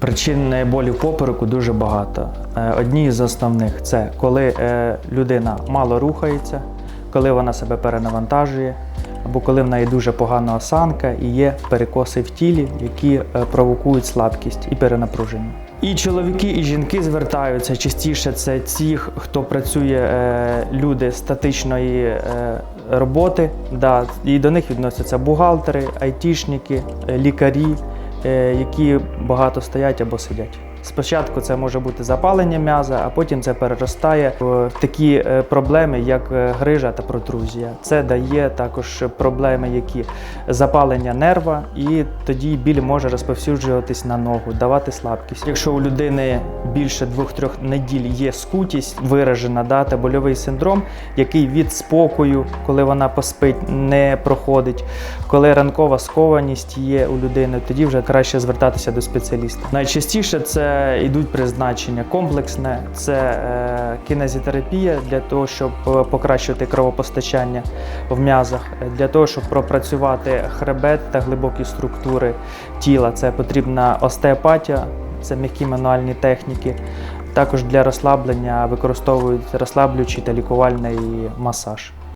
Причин болі в попереку дуже багато. Е, Одні з основних це коли е, людина мало рухається, коли вона себе перенавантажує, або коли в неї дуже погана осанка і є перекоси в тілі, які е, провокують слабкість і перенапруження. І чоловіки, і жінки звертаються частіше. Це ті, хто працює люди статичної роботи. Да, і до них відносяться бухгалтери, айтішники, лікарі які багато стоять або сидять. Спочатку це може бути запалення м'яза, а потім це переростає в такі е, проблеми, як е, грижа та протрузія. Це дає також проблеми, які запалення нерва, і тоді біль може розповсюджуватись на ногу, давати слабкість. Якщо у людини більше двох-трьох неділь є скутість виражена, да, та больовий синдром, який від спокою, коли вона поспить, не проходить. Коли ранкова скованість є у людини, тоді вже краще звертатися до спеціаліста. Найчастіше це йдуть призначення комплексне, це е, кінезітерапія для того, щоб е, покращити кровопостачання в м'язах, Е, для того, щоб пропрацювати хребет та глибокі структури тіла. Це потрібна остеопатія, це м'які мануальні техніки. Також для розслаблення використовують розслаблюючий та лікувальний масаж.